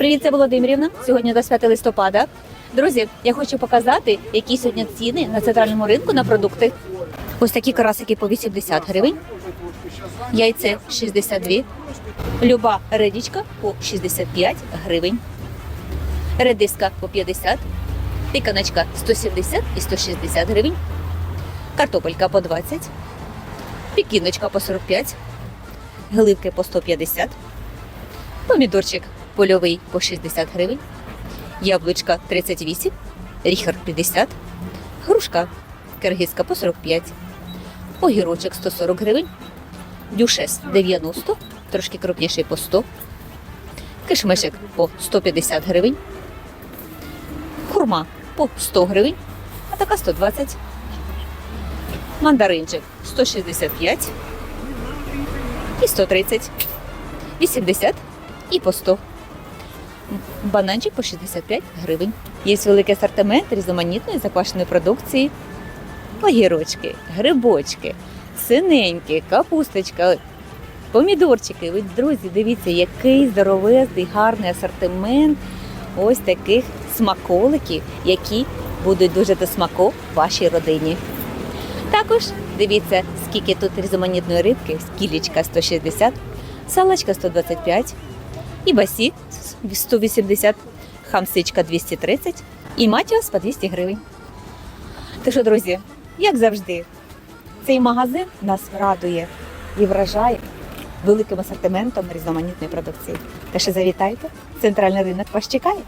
Привіт, це Володимирівна. Сьогодні 25 листопада. Друзі, я хочу показати, які сьогодні ціни на центральному ринку на продукти. Ось такі карасики по 80 гривень, яйце 62, люба редічка по 65 гривень, редиска по 50, піканочка 170 і 160 гривень, картопелька по 20, пікіночка по 45, гливки по 150, помідорчик польовий по 60 гривень, яблучка 38, ріхер 50, грушка киргизька по 45, огірочок 140 гривень, дюшес 90, трошки крупніший по 100, кишмишик по 150 гривень, хурма по 100 гривень, а така 120, мандаринчик 165 і 130, 80 і по 100. Бананчик по 65 гривень. Є великий асортимент різноманітної заквашеної продукції. Огірочки, грибочки, синенькі, капусточка, помідорчики. Ви, друзі, дивіться, який здоровезний, гарний асортимент ось таких смаколиків, які будуть дуже до смаку вашій родині. Також дивіться, скільки тут різноманітної рибки, скілічка 160, салачка 125, і басі 180, хамсичка 230 і матіос по 200 гривень. Так що, друзі, як завжди, цей магазин нас радує і вражає великим асортиментом різноманітної продукції. Та ще завітайте, центральний ринок вас чекає.